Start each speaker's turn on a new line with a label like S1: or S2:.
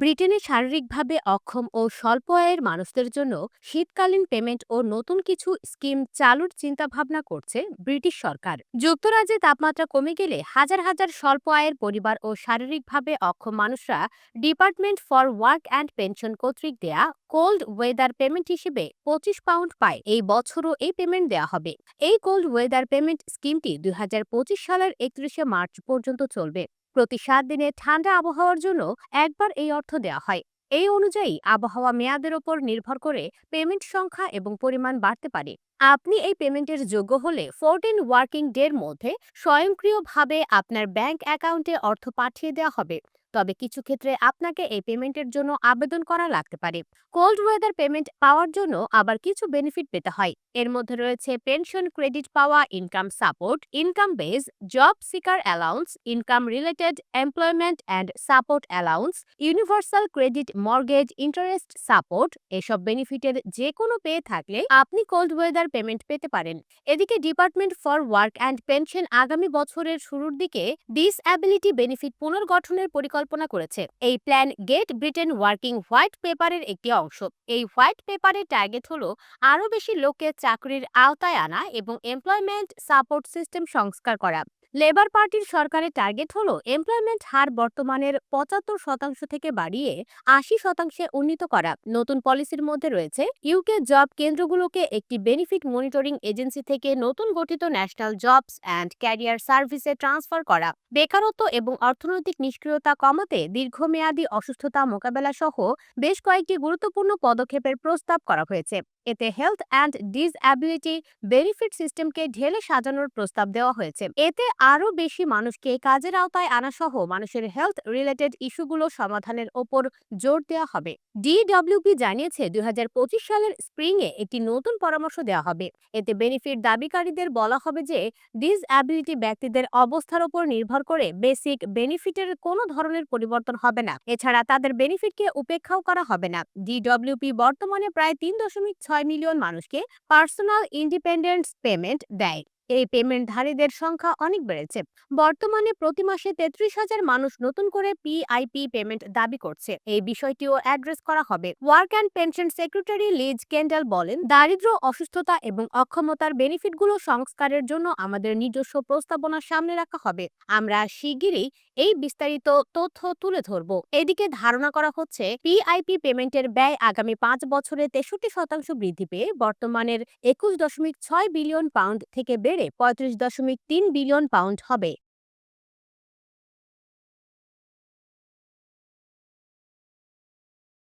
S1: ব্রিটেনে শারীরিকভাবে অক্ষম ও স্বল্প আয়ের মানুষদের জন্য শীতকালীন পেমেন্ট ও নতুন কিছু স্কিম চালুর চিন্তাভাবনা করছে ব্রিটিশ সরকার। যুক্তরাজ্যে তাপমাত্রা কমে গেলে হাজার হাজার স্বল্প আয়ের পরিবার ও শারীরিকভাবে অক্ষম মানুষরা department for work and pension কর্তৃক দেয়া কোল্ড ওয়েদার পেমেন্ট হিসেবে পঁচিশ পাউন্ড পায়। এই বছরও এই পেমেন্ট দেওয়া হবে। এই কোল্ড ওয়েদার পেমেন্ট স্কিমটি দুই হাজার পঁচিশ সালের একত্রিশে মার্চ পর্যন্ত চলবে। প্রতি সাত দিনে ঠান্ডা আবহাওয়ার জন্য একবার এই অর্থ দেওয়া হয়। এই অনুযায়ী আবহাওয়া মেয়াদের ওপর নির্ভর করে পেমেন্ট সংখ্যা এবং পরিমাণ বাড়তে পারে। আপনি এই পেমেন্টের যোগ্য হলে ফোরটিন ওয়ার্কিং ডের মধ্যে স্বয়ংক্রিয়ভাবে আপনার ব্যাংক অ্যাকাউন্টে অর্থ পাঠিয়ে দেওয়া হবে। তবে কিছু ক্ষেত্রে আপনাকে এই পেমেন্টের জন্য আবেদন করা লাগতে পারে। কোল্ড ওয়েদার পেমেন্ট পাওয়ার জন্য আবার কিছু বেনিফিট পেতে হয়। এর মধ্যে রয়েছে পেনশন, ক্রেডিট পাওয়া, income support, income base, job seeker allowance, income related employment and support allowance, universal credit, mortgage, interest support এসব বেনিফিটের যে কোনো পেয়ে থাকলে আপনি কোল্ড ওয়েদার পেমেন্ট পেতে পারেন। এদিকে department for work and pension আগামী বছরের শুরুর দিকে ডিসঅ্যাবিলিটি বেনিফিট পুনর্গঠনের পরিকল্পনা করেছে। এই plan get Britain working white পেপারের একটি অংশ। এই হোয়াইট পেপারের টার্গেট হলো আরও বেশি লোককে চাকরির আওতায় আনা এবং এমপ্লয়মেন্ট সাপোর্ট সিস্টেম সংস্কার করা। লেবার পার্টির সরকারের টার্গেট হল এমপ্লয়মেন্ট হার বর্তমানের পঁচাত্তর শতাংশ থেকে বাড়িয়ে আশি শতাংশে উন্নীত করা। নতুন পলিসির মধ্যে রয়েছে ইউকে জব কেন্দ্রগুলোকে একটি বেনিফিট মনিটরিং এজেন্সি থেকে নতুন গঠিত ন্যাশনাল জবস অ্যান্ড ক্যারিয়ার সার্ভিসে ট্রান্সফার করা। বেকারত্ব এবং অর্থনৈতিক নিষ্ক্রিয়তা কমাতে দীর্ঘমেয়াদী অসুস্থতা মোকাবেলা সহ বেশ কয়েকটি গুরুত্বপূর্ণ পদক্ষেপের প্রস্তাব করা হয়েছে। এতে হেলথ অ্যান্ড ডিসঅ্যাবিলিটি বেনিফিট সিস্টেমকে ঢেলে সাজানোর প্রস্তাব দেওয়া হয়েছে। এতে আরও বেশি মানুষকে কাজের আওতায় আনা সহ মানুষের হেলথ রিলেটেড ইস্যুগুলো সমাধানের ওপর জোর দেওয়া হবে। ডিডব্লিউপি জানিয়েছে দুই হাজার পঁচিশ সালের স্প্রিংয়ে একটি নতুন পরামর্শ দেওয়া হবে। এতে বেনিফিট দাবিকারীদের বলা হবে যে ডিসঅ্যাবিলিটি ব্যক্তিদের অবস্থার উপর নির্ভর করে বেসিক বেনিফিটের কোনো ধরনের পরিবর্তন হবে না। এছাড়া তাদের বেনিফিটকে উপেক্ষাও করা হবে না। ডিডব্লিউপি বর্তমানে প্রায় তিন দশমিক ছয় মিলিয়ন মানুষকে পার্সোনাল ইন্ডিপেন্ডেন্স পেমেন্ট দেয়। এই পেমেন্টধারীদের সংখ্যা অনেক বেড়েছে। বর্তমানে প্রতি মাসে তেত্রিশ হাজার মানুষ নতুন করে পিআইপি পেমেন্ট দাবি করছে। এই বিষয়টিও অ্যাড্রেস করা হবে। Work and pension secretary Liz Kendall বলেন দারিদ্র অসুস্থতা এবং অক্ষমতার বেনিফিটগুলো সংস্কারের জন্য আমাদের নিজস্ব প্রস্তাবনা সামনে রাখা হবে। আমরা শিগগিরই এই বিস্তারিত তথ্য তুলে ধরব। এদিকে ধারণা করা হচ্ছে পিআইপি পেমেন্টের ব্যয় আগামী পাঁচ বছরে তেষট্টি শতাংশ বৃদ্ধি পেয়ে বর্তমানের একুশ দশমিক ছয় বিলিয়ন পাউন্ড থেকে বেড়ে পঁয়ত্রিশ দশমিক তিন বিলিয়ন পাউন্ড হবে।